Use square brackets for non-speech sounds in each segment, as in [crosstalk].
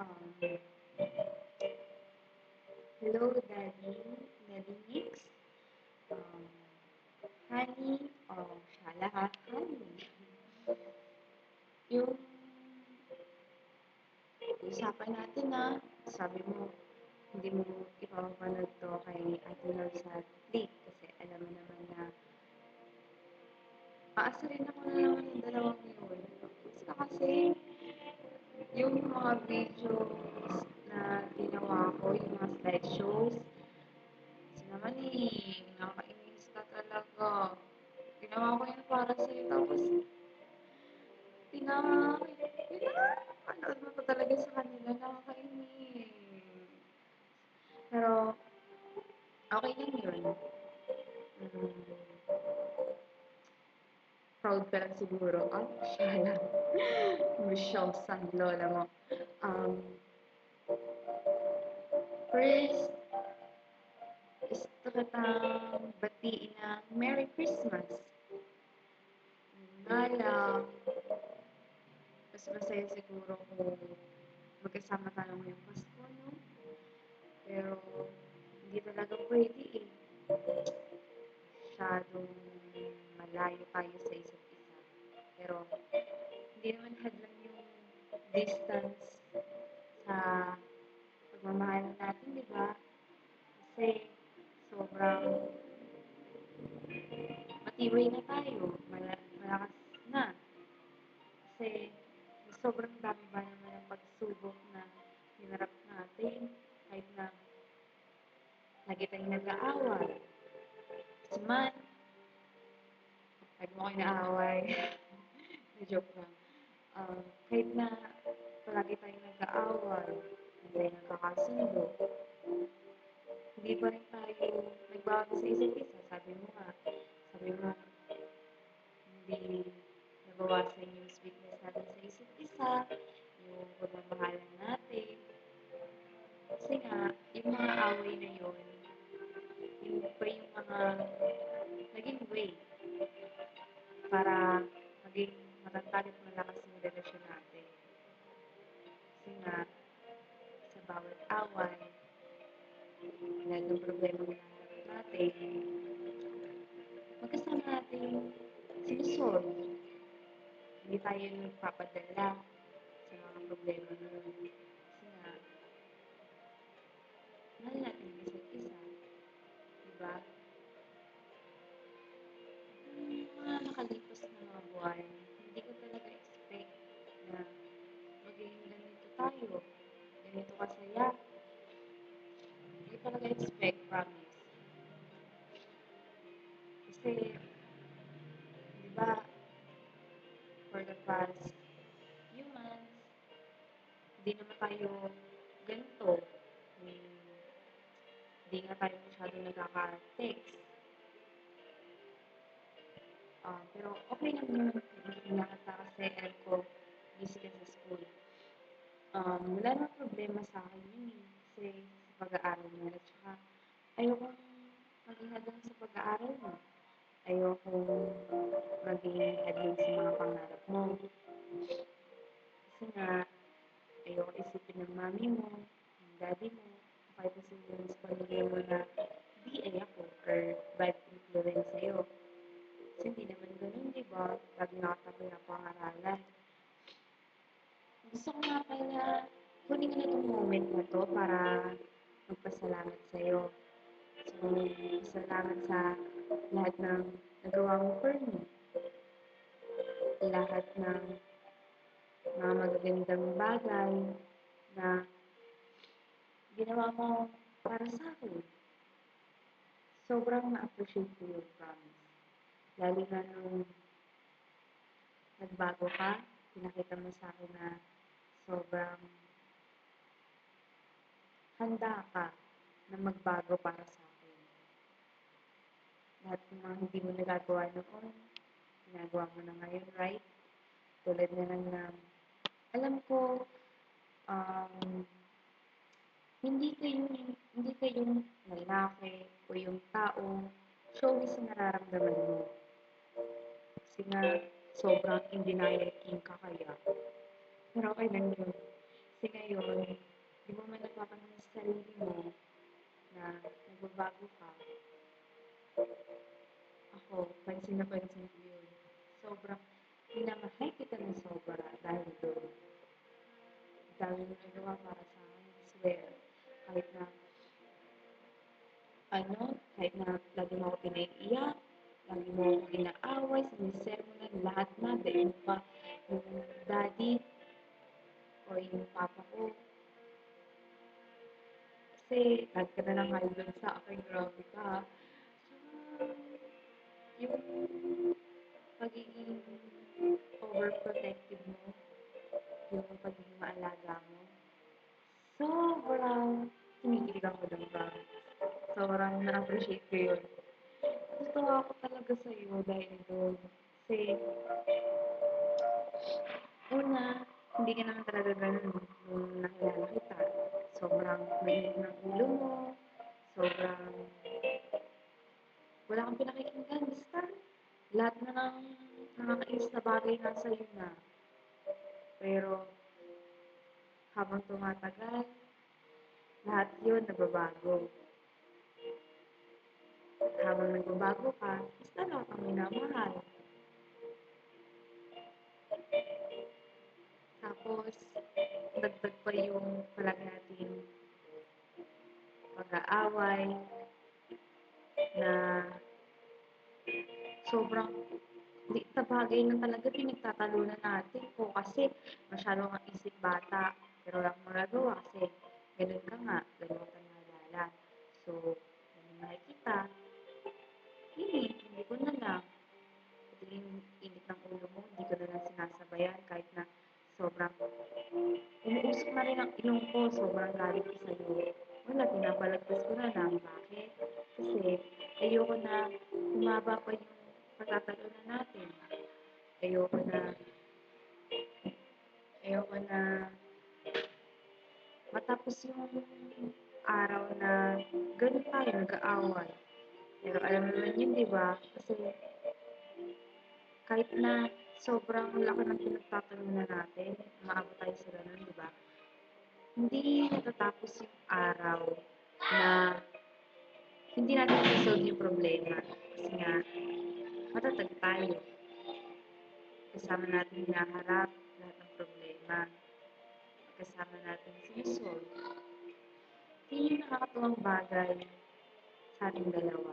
Um, hello, Daddy. Mix. Um, honey. Oh, siya lahat. Honey. Yung usapan natin na sabi mo, hindi mo ipapapanood to kay Ate Nor sa date kasi alam mo naman na aasarin ako na naman yung dalawang yun. Basta kasi yung mga videos na ginawa ko, yung mga slideshows, naman eh, nakakainis ka talaga. Ginawa ko yan para sa'yo, tapos pinapanood mo pa talaga sa kanila, nakakainis. Pero, okay lang yun. Mm, proud ka lang siguro. Ah, siya lang. Masyos ang lola mo. Um, first, gusto kitang batiin ng Merry Christmas. Nga lang, mas masaya siguro kung magkasama tayo ngayong Pasko, no? Pero, hindi talaga pwede eh. Masyadong malayo tayo sa isa't isa. Pero, hindi naman hadlang yung distance sa pagmamahal natin, di ba? Kasi, sobrang matibay na tayo. Nag-aaway, hindi tayo nagkakasundo, hindi pa rin tayo nagbago sa isa't isa. Sabi mo nga, sabi mo, hindi nabawasan yung sweetness natin sa isa't isa, yung pagmamahalan natin. Kasi nga, yung mga away na yun, yun pa yung mga naging way para maging matatag at malakas yung relasyon natin. Nga, sa bawat away, lahat ng problema na natin, magkasama natin sinusolve. Hindi tayo nagpapadala sa mga problema na. Kasi nga, mahal natin isa't isa. Diba? Hindi nga tayo masyado nagkaka-text. Ah, pero okay lang yun. Nagkakilala ka kasi alam ko, busy ka sa school. Um, wala namang problema sa akin yun. Kasi sa pag-aaral mo. At saka, ayokong maging hadlang sa pag-aaral mo. Ayokong maging hadlang sa mga pangarap mo. Kasi nga, ayoko isipin ng mami mo, ng daddy mo, na sa pamilya mo na BA ako or bad influence sa'yo. Kasi hindi naman ganun, di ba? Lagi nakatabi ang pangaralan. Gusto ko nga kaya kunin ko na itong moment na to para magpasalamat sa'yo. So, salamat sa lahat ng nagawa mo for me. Lahat ng mga magagandang bagay na ginawa mo para sa akin. Sobrang na-appreciate ko yung promise. Lalo na nung nagbago ka, pinakita mo sa akin na sobrang handa ka na magbago para sa akin. Lahat ng mga hindi mo nagagawa noon, ginagawa mo na ngayon, right? Tulad na lang ng, alam ko, um, hindi kayo, hindi kayong lalaki o yung taong showbiz na nararamdaman mo. Kasi nga, sobrang in denial king ka kaya. Pero okey lang yun. Kasi ngayon, di mo man napapansin sa sarili mo na nagbabago ka. Ako, pansin na pansin ko yun. Sobrang minamahal kita ng sobra dahil dami mong nagawa para sa'kin, I swear. Kahit na ano, kahit na lagi mo ako pinaiiyak, lagi mo akong inaaway, sinisermonan, lahat na, daig mo pa yung daddy o yung papa ko. Kasi lagi ka na lang high blood sa akin, grabe ka. Tsaka yung pagiging overprotective mo, yung pagiging maalaga mo, sobrang kinikilig ako dun, promise. Sobrang na-appreciate ko yun. Natutuwa ako talaga sa'yo dahil dun. Kasi una, hindi ka naman talaga ganun nung nakilala kita. Sobrang mainit ng ulo mo, sobrang wala kang pinakikinggan, basta lahat na ng nakakainis na bagay nasa iyo na. Pero habang tumatagal, lahat yun nababago. Habang nagbabago ka, mas lalo kang minamahal. Tapos, dagdag pa yung palagi nating pag-aaway na sobrang liit na bagay na talaga pinagtatalunan natin ko kasi masyado kang isip bata. Pero wala kang magagawa kasi ganun ka nga, ganun ka naalala. So, may nakikita, hinihingi ko na lang. Pati yung init ng ulo mo, hindi ko na lang sinasabayan kahit na sobrang umuusok na rin ang ilong ko, sobrang galit ko sa'yo. Wala, pinapalagpas ko na lang. Bakit? Kasi ayoko na humaba pa yung pagtatalunan natin. Ayoko na ayoko na matapos yung araw na ganun tayo, nag-aaway. Pero alam naman yun, di ba? Kasi kahit na sobrang laki ng pinagtatalunan natin, umaabot tayo sa ganun, di ba? Hindi natatapos yung araw na hindi natin ma-solve yung problema. Kasi nga, matatag tayo. Kasama natin hinaharap lahat ng problema. Kasama natin sinisolve. Yun yung nakakatuwang bagay sa ating dalawa.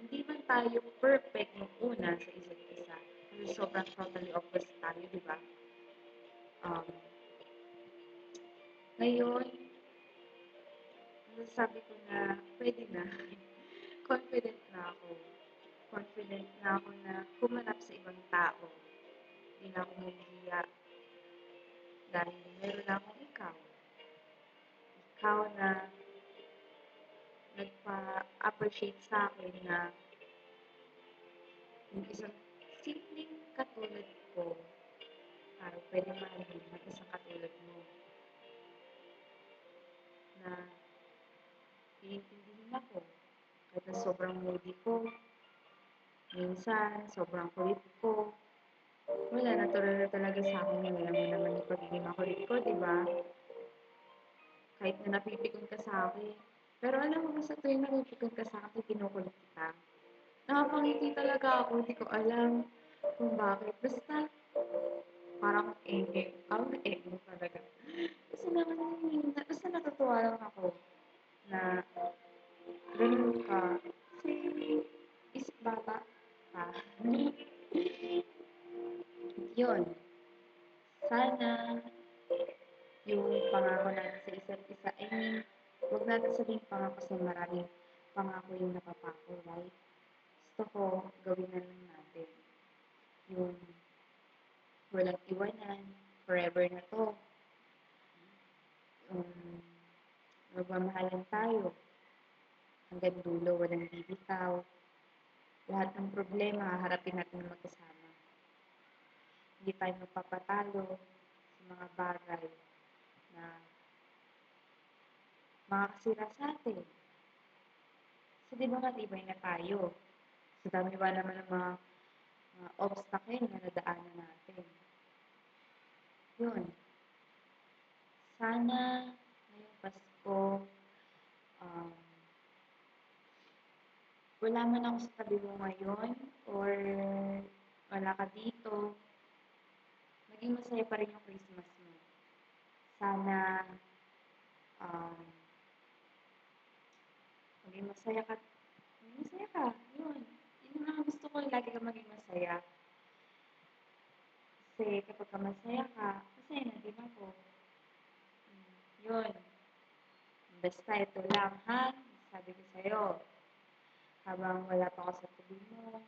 Hindi man tayo perfect nung una sa isa't isa. Kasi sobrang totally opposite tayo, di ba? Um, ngayon, nasasabi ko na pwede na. [laughs] Confident na ako. Confident na ako na humanap sa ibang tao. Hindi na ako mahihiya. Dahil meron na akong ikaw. Ikaw na nagpa-appreciate sa akin na yung isang simpleng katulad ko, parang pwede mahalin ng isang katulad mo. Na iintindihin ako. Kahit sobrang moody ko, minsan, sobrang kulit ko, wala, natural na talaga sa akin yun. Alam mo naman yung pagiging makulit ko, di ba? Kahit na napipikon ka sa akin. Pero alam mo, sa tuwing napipikon ka sa akin, kinukulit kita. Nakapangiti talaga ako, hindi ko alam kung bakit. Basta, parang enge. Parang enge talaga. Kasi naman, basta natutuwa lang ako na ganun ka. Kasi, isip bata ka. [laughs] Yun. Sana, yung pangako natin sa isa't isa, I mean, huwag natin sabihin pangako sa maraming pangako yung napapako, right? Gusto ko, gawin na lang natin. Yung walang iwanan, forever na to. Yung magmamahalan tayo. Hanggang dulo, walang bibitaw. Lahat ng problema, harapin natin na magkasama. Hindi tayo magpapatalo sa mga bagay na makakasira sa atin. So, di ba matibay na tayo? Sa dami ba naman ng mga, mga obstacle na nadaanan natin? Yun. Sana ngayong Pasko, um, wala man ako sa tabi mo ngayon or wala ka dito, maging masaya pa rin yung Christmas mo. Sana um, maging masaya ka. Maging masaya ka. Yun. Yun mga gusto ko. Lagi ka maging masaya. Kasi kapag ka masaya ka, masaya na din ako. Yun. Basta ito lang, ha? Sabi ko sa'yo. Habang wala pa ako sa tabi mo,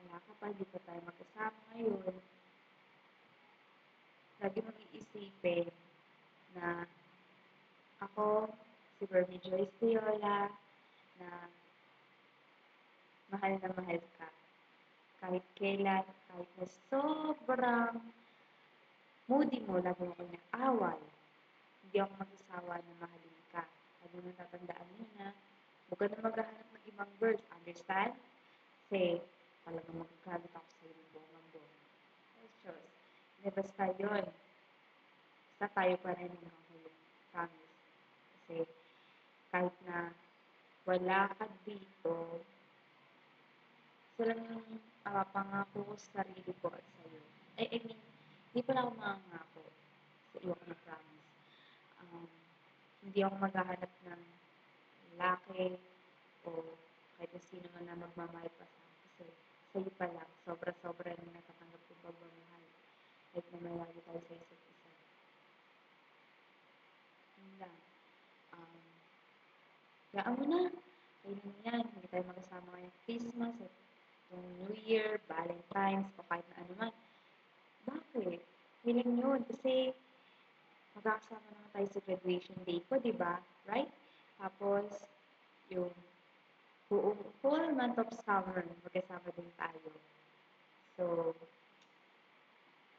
wala ka pa, di pa tayo magkasama ngayon. Lagi mong iisipin na ako, si Bernie Joyce Viola, na mahal na mahal ka. Kahit kailan, kahit na sobrang moody mo, lagi mo akong away, hindi ako magsasawa na mahalin ka. Lagi mo tatandaan mo na, huwag ka na maghahanap ng ibang girls, understand? Kasi, talagang magkakalit ako sa iyo buong mundo. Precious. Hindi, basta yun. Basta tayo pa rin ang mahulog. Promise. Kasi, kahit na wala ka dito, isa lang yung uh, pangako ko sa sarili ko at sa iyo. I, I mean, hindi pa lang ako mangangako sa iyo ko na promise. Um, hindi ako maghahanap ng lalaki o kahit na sino man na magmamahal pa sa. Kasi sa iyo pa lang, sobra-sobra na natatanggap ko pagmamahal. Kahit na tayo sa isa't isa. Yun. Um, Gaan mo na. Kailan mo yan. Hindi tayo magkasama ngayong Christmas at New Year, Valentine's, o kahit na ano man. Bakit? Feeling yun. Kasi magkakasama naman tayo sa graduation day ko, di ba? Right? Tapos, yung buong full month of summer, magkasama din tayo. So,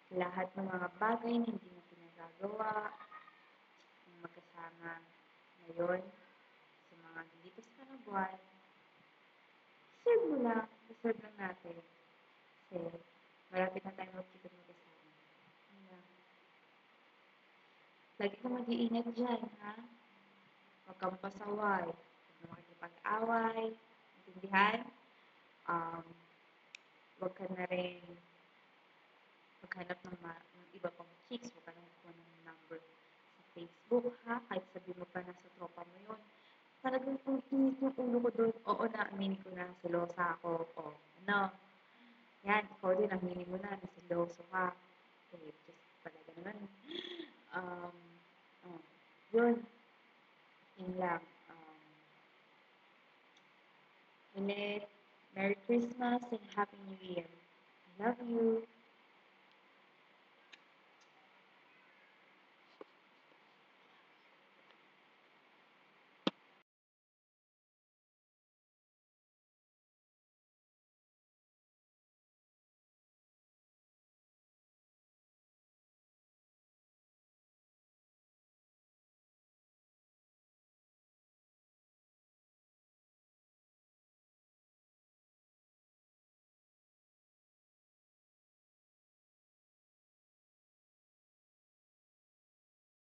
lahat ng mga bagay na hindi na pinagagawa, yung magkasama ngayon, sa mga hindi pa sa buwan, deserve mo lang, deserve lang natin. Kasi, malapit na tayo magkita magkasama. Lang. Lagi ka mag-iingat dyan, ha? Huwag kang pasaway. Huwag mo makikipag-away. Intindihan? Um, huwag ka na rin maghanap ng, ma- ng iba pang chicks. Huwag ka na magkuha ng number sa Facebook, ha? Kahit sabi mo pa nasa tropa mo yun. Talagang kung init yung ulo ko doon, oo na, aminin ko na, selosa ako. O, ano? Yan, ikaw din, aminin mo na, nasiloso ka. Eh, just talaga naman. Um, oh, yun. Yun lang. Um, ulit, Merry Christmas and Happy New Year. I love you.